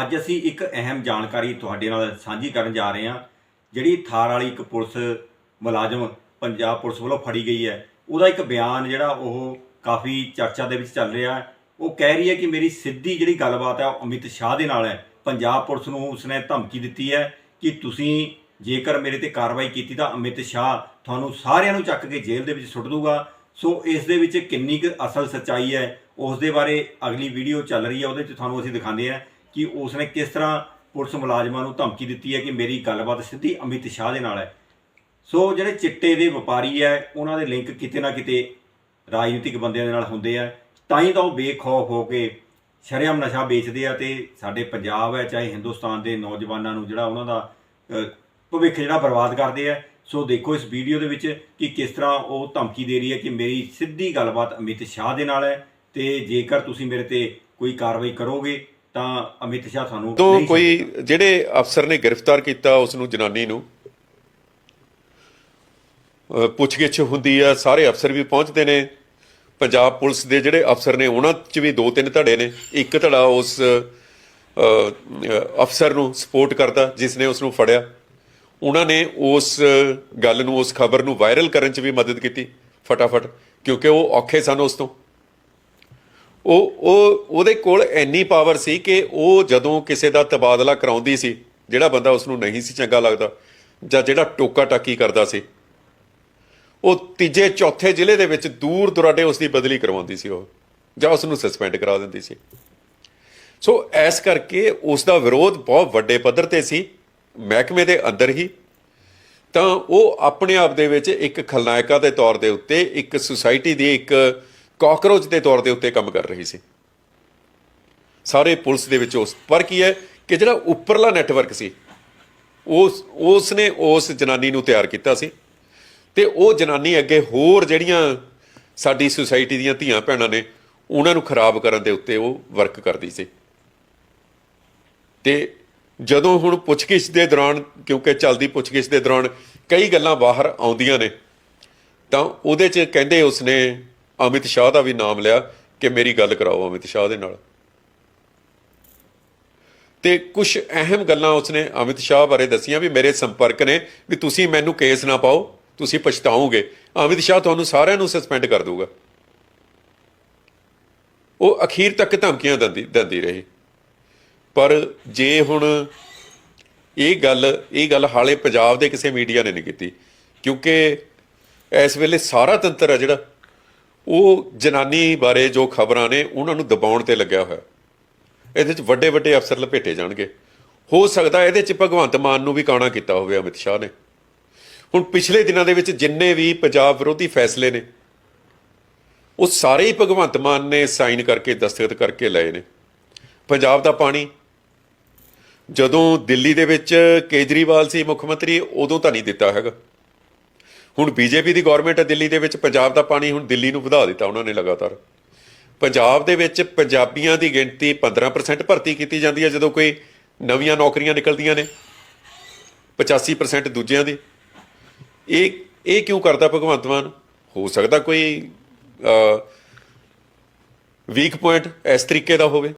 ਅੱਜ ਅਸੀਂ ਇੱਕ ਅਹਿਮ ਜਾਣਕਾਰੀ ਤੁਹਾਡੇ ਨਾਲ ਸਾਂਝੀ ਕਰਨ ਜਾ ਰਹੇ ਹਾਂ, ਜਿਹੜੀ ਥਾਰ ਵਾਲੀ ਇੱਕ ਪੁਲਿਸ ਮੁਲਾਜ਼ਮ, ਪੰਜਾਬ ਪੁਲਿਸ ਵੱਲੋਂ ਫੜੀ ਗਈ ਹੈ। ਉਹਦਾ ਇੱਕ ਬਿਆਨ ਜਿਹੜਾ ਉਹ ਕਾਫੀ ਚਰਚਾ ਦੇ ਵਿੱਚ ਚੱਲ ਰਿਹਾ ਹੈ। ਉਹ ਕਹਿ ਰਹੀ ਹੈ ਕਿ ਮੇਰੀ ਸਿੱਧੀ ਜਿਹੜੀ ਗੱਲਬਾਤ ਹੈ, ਉਹ ਅਮਿਤ ਸ਼ਾਹ ਦੇ ਨਾਲ ਹੈ। ਪੰਜਾਬ ਪੁਲਿਸ ਨੂੰ ਉਸਨੇ ਧਮਕੀ ਦਿੱਤੀ ਹੈ ਕਿ ਤੁਸੀਂ ਜੇਕਰ ਮੇਰੇ ਤੇ ਕਾਰਵਾਈ ਕੀਤੀ ਤਾਂ ਅਮਿਤ ਸ਼ਾਹ ਤੁਹਾਨੂੰ ਸਾਰਿਆਂ ਨੂੰ ਚੱਕ ਕੇ ਜੇਲ੍ਹ ਦੇ ਵਿੱਚ ਸੁੱਟ ਦੂਗਾ। ਸੋ ਇਸ ਦੇ ਵਿੱਚ ਕਿੰਨੀ ਕੁ ਅਸਲ ਸੱਚਾਈ ਹੈ, ਉਸ ਦੇ ਬਾਰੇ ਅਗਲੀ ਵੀਡੀਓ ਚੱਲ ਰਹੀ ਹੈ, ਉਹਦੇ 'ਚ ਤੁਹਾਨੂੰ ਅਸੀਂ ਦਿਖਾਉਂਦੇ ਹਾਂ। ਕਿ ਉਸਨੇ ਕਿਸ ਤਰ੍ਹਾਂ ਪੁਲਿਸ ਮੁਲਾਜ਼ਮਾਂ ਨੂੰ ਧਮਕੀ ਦਿੱਤੀ ਹੈ ਕਿ ਮੇਰੀ ਗੱਲਬਾਤ ਸਿੱਧੀ ਅਮਿਤ ਸ਼ਾਹ ਦੇ ਨਾਲ ਹੈ। ਸੋ ਜਿਹੜੇ ਚਿੱਟੇ ਦੇ ਵਪਾਰੀ ਹੈ, ਉਹਨਾਂ ਦੇ ਲਿੰਕ ਕਿਤੇ ਨਾ ਕਿਤੇ ਰਾਜਨੀਤਿਕ ਬੰਦਿਆਂ ਦੇ ਨਾਲ ਹੁੰਦੇ ਆ। ਤਾਂ ਹੀ ਤਾਂ ਉਹ ਬੇਖੌਫ ਹੋ ਕੇ ਸ਼ਰੇਆਮ ਨਸ਼ਾ ਵੇਚਦੇ ਆ ਤੇ ਸਾਡੇ ਪੰਜਾਬ ਹੈ, ਚਾਹੇ ਹਿੰਦੁਸਤਾਨ ਦੇ ਨੌਜਵਾਨਾਂ ਨੂੰ ਜਿਹੜਾ ਉਹਨਾਂ ਦਾ ਭਵਿੱਖ ਜਿਹੜਾ ਬਰਬਾਦ ਕਰਦੇ ਆ। ਸੋ ਦੇਖੋ ਇਸ ਵੀਡੀਓ ਦੇ ਵਿੱਚ ਕਿ ਕਿਸ ਤਰ੍ਹਾਂ ਉਹ ਧਮਕੀ ਦੇ ਰਹੀ ਹੈ ਕਿ ਮੇਰੀ ਸਿੱਧੀ ਗੱਲਬਾਤ ਅਮਿਤ ਸ਼ਾਹ ਦੇ ਨਾਲ ਹੈ ਤੇ ਜੇਕਰ ਤੁਸੀਂ ਮੇਰੇ ਤੇ ਕੋਈ ਕਾਰਵਾਈ ਕਰੋਗੇ ਤਾਂ ਅਮਿਤ ਸ਼ਾਹ ਤੁਹਾਨੂੰ ਤੋਂ ਨਹੀਂ ਕੋਈ ਜਿਹੜੇ ਅਫਸਰ ਨੇ ਗ੍ਰਿਫਤਾਰ ਕੀਤਾ ਉਸ ਨੂੰ ਜਨਾਨੀ ਨੂੰ ਪੁੱਛਗਿੱਛ ਹੁੰਦੀ ਆ ਸਾਰੇ ਅਫਸਰ ਵੀ ਪਹੁੰਚਦੇ ਨੇ। ਪੰਜਾਬ ਪੁਲਿਸ ਦੇ ਜਿਹੜੇ ਅਫਸਰ ਨੇ ਉਹਨਾਂ 'ਚ ਵੀ ਦੋ ਤਿੰਨ ਧੜੇ ਨੇ। ਇੱਕ ਧੜਾ ਉਸ ਅਫਸਰ ਨੂੰ ਸਪੋਰਟ ਕਰਦਾ ਜਿਸ ਨੇ ਉਸ ਨੂੰ ਫੜਿਆ। ਉਹਨਾਂ ਨੇ ਉਸ ਗੱਲ ਨੂੰ ਉਸ ਖਬਰ ਨੂੰ ਵਾਇਰਲ ਕਰਨ 'ਚ ਵੀ ਮਦਦ ਕੀਤੀ ਫਟਾਫਟ ਕਿਉਂਕਿ ਉਹ ਔਖੇ ਸਨ ਉਸ ਤੋਂ। ਉਹ ਉਹ, ਉਹਦੇ ਕੋਲ ਇੰਨੀ ਪਾਵਰ ਸੀ ਕਿ ਉਹ ਜਦੋਂ ਕਿਸੇ ਦਾ ਤਬਾਦਲਾ ਕਰਾਉਂਦੀ ਸੀ, ਜਿਹੜਾ ਬੰਦਾ ਉਸ ਨੂੰ ਨਹੀਂ ਸੀ ਚੰਗਾ ਲੱਗਦਾ, ਜਾਂ ਜਿਹੜਾ ਟੋਕਾ ਟਾਕੀ ਕਰਦਾ ਸੀ, ਉਹ ਤੀਜੇ, ਚੌਥੇ ਜ਼ਿਲ੍ਹੇ ਦੇ ਵਿੱਚ ਦੂਰ ਦੁਰਾਡੇ ਉਸ ਦੀ ਬਦਲੀ ਕਰਵਾਉਂਦੀ ਸੀ ਉਹ, ਜਾਂ ਉਸ ਨੂੰ ਸਸਪੈਂਡ ਕਰਾ ਦਿੰਦੀ ਸੀ। ਸੋ ਐਸ ਕਰਕੇ ਉਸ ਦਾ ਵਿਰੋਧ ਬਹੁਤ ਵੱਡੇ ਪੱਧਰ ਤੇ ਸੀ, ਮਹਿਕਮੇ ਦੇ ਅੰਦਰ ਹੀ, ਤਾਂ ਉਹ ਆਪਣੇ ਆਪ ਦੇ ਵਿੱਚ ਇੱਕ ਖਲਨਾਇਕਾ ਦੇ ਤੌਰ ਦੇ ਉੱਤੇ ਇੱਕ ਸੁਸਾਇਟੀ ਦੀ ਇੱਕ ਕਾਕਰੋਚ ਦੇ ਤੌਰ ਦੇ ਉੱਤੇ ਕੰਮ ਕਰ ਰਹੀ ਸੀ। ਸਾਰੇ ਪੁਲਿਸ ਦੇ ਵਿੱਚ ਉਸ, ਪਰ ਕੀ ਹੈ ਕਿ ਜਿਹੜਾ ਉੱਪਰਲਾ ਨੈਟਵਰਕ ਸੀ, ਉਸ ਉਸ ਨੇ ਉਸ ਜਨਾਨੀ ਨੂੰ ਤਿਆਰ ਕੀਤਾ ਸੀ ਤੇ ਉਹ ਜਨਾਨੀ ਅੱਗੇ ਹੋਰ ਜਿਹੜੀਆਂ ਸਾਡੀ ਸੁਸਾਇਟੀ ਦੀਆਂ ਧੀਆਂ ਭੈਣਾਂ ਨੇ, ਉਹਨਾਂ ਨੂੰ ਖਰਾਬ ਕਰਨ ਦੇ ਉੱਤੇ ਉਹ ਵਰਕ ਕਰਦੀ ਸੀ। ਤੇ ਜਦੋਂ ਹੁਣ ਪੁੱਛਗਿੱਛ ਦੇ ਦੌਰਾਨ, ਕਿਉਂਕਿ ਚੱਲਦੀ ਪੁੱਛਗਿੱਛ ਦੇ ਦੌਰਾਨ ਕਈ ਗੱਲਾਂ ਬਾਹਰ ਆਉਂਦੀਆਂ ਨੇ, ਤਾਂ ਉਹਦੇ 'ਚ ਕਹਿੰਦੇ ਉਸਨੇ ਅਮਿਤ ਸ਼ਾਹ ਦਾ ਵੀ ਨਾਮ ਲਿਆ ਕਿ ਮੇਰੀ ਗੱਲ ਕਰਾਓ ਅਮਿਤ ਸ਼ਾਹ ਦੇ ਨਾਲ। ਤੇ ਕੁਝ ਅਹਿਮ ਗੱਲਾਂ ਉਸਨੇ ਅਮਿਤ ਸ਼ਾਹ ਬਾਰੇ ਦੱਸੀਆਂ ਵੀ ਮੇਰੇ ਸੰਪਰਕ ਨੇ ਵੀ ਤੁਸੀਂ ਮੈਨੂੰ ਕੇਸ ਨਾ ਪਾਓ, ਤੁਸੀਂ ਪਛਤਾਓਗੇ। ਅਮਿਤ ਸ਼ਾਹ ਤੁਹਾਨੂੰ ਸਾਰਿਆਂ ਨੂੰ ਸਸਪੈਂਡ ਕਰ ਦੂਗਾ ਉਹ ਅਖੀਰ ਤੱਕ ਧਮਕੀਆਂ ਦਿੰਦੀ ਦਿੰਦੀ ਰਹੀ। ਪਰ ਜੇ ਹੁਣ ਇਹ ਗੱਲ ਇਹ ਗੱਲ ਹਾਲੇ ਪੰਜਾਬ ਦੇ ਕਿਸੇ ਮੀਡੀਆ ਨੇ ਨਹੀਂ ਕੀਤੀ, ਕਿਉਂਕਿ ਇਸ ਵੇਲੇ ਸਾਰਾ ਤੰਤਰ ਹੈ ਜਿਹੜਾ ਉਹ ਜਨਾਨੀ ਬਾਰੇ ਜੋ ਖਬਰਾਂ ਨੇ, ਉਹਨਾਂ ਨੂੰ ਦਬਾਉਣ ਤੇ ਲੱਗਿਆ ਹੋਇਆ। ਇਹਦੇ ਚ ਵੱਡੇ ਵੱਡੇ ਅਫਸਰ ਲਪੇਟੇ ਜਾਣਗੇ। ਹੋ ਸਕਦਾ ਇਹਦੇ ਚ ਭਗਵੰਤ ਮਾਨ ਨੂੰ ਵੀ ਕਾਣਾ ਕੀਤਾ ਹੋਵੇ, ਅਮਿਤ ਸ਼ਾਹ ਨੇ। ਹੁਣ ਪਿਛਲੇ ਦਿਨਾਂ ਦੇ ਵਿੱਚ ਜਿੰਨੇ ਵੀ ਪੰਜਾਬ ਵਿਰੋਧੀ ਫੈਸਲੇ ਨੇ, ਉਹ ਸਾਰੇ ਹੀ ਭਗਵੰਤ ਮਾਨ ਨੇ ਸਾਈਨ ਕਰਕੇ, ਦਸਤਖਤ ਕਰਕੇ ਲਏ ਨੇ। ਪੰਜਾਬ ਦਾ ਪਾਣੀ। ਜਦੋਂ ਦਿੱਲੀ ਦੇ ਵਿੱਚ ਕੇਜਰੀਵਾਲ ਸੀ ਮੁੱਖ ਮੰਤਰੀ, ਉਦੋਂ ਤਾਂ ਨਹੀਂ ਦਿੱਤਾ ਹੈਗਾ। ਹੁਣ ਬੀਜੇਪੀ ਦੀ ਗਵਰਨਮੈਂਟ ਹੈ ਦਿੱਲੀ ਦੇ ਵਿੱਚ, ਪੰਜਾਬ ਦਾ ਪਾਣੀ ਹੁਣ ਦਿੱਲੀ ਨੂੰ ਵਧਾ ਦਿੱਤਾ ਉਹਨਾਂ ਨੇ ਲਗਾਤਾਰ। ਪੰਜਾਬ ਦੇ ਵਿੱਚ ਪੰਜਾਬੀਆਂ ਦੀ ਗਿਣਤੀ 15% ਭਰਤੀ ਕੀਤੀ ਜਾਂਦੀ ਹੈ, ਜਦੋਂ ਕੋਈ ਨਵੀਆਂ ਨੌਕਰੀਆਂ ਨਿਕਲਦੀਆਂ ਨੇ। 85% ਦੂਜਿਆਂ ਦੀ। ਇਹ ਇਹ ਕਿਉਂ ਕਰਦਾ ਭਗਵੰਤ ਮਾਨ? ਹੋ ਸਕਦਾ ਕੋਈ ਵੀਕ ਪੁਆਇੰਟ ਇਸ ਤਰੀਕੇ ਦਾ ਹੋਵੇ।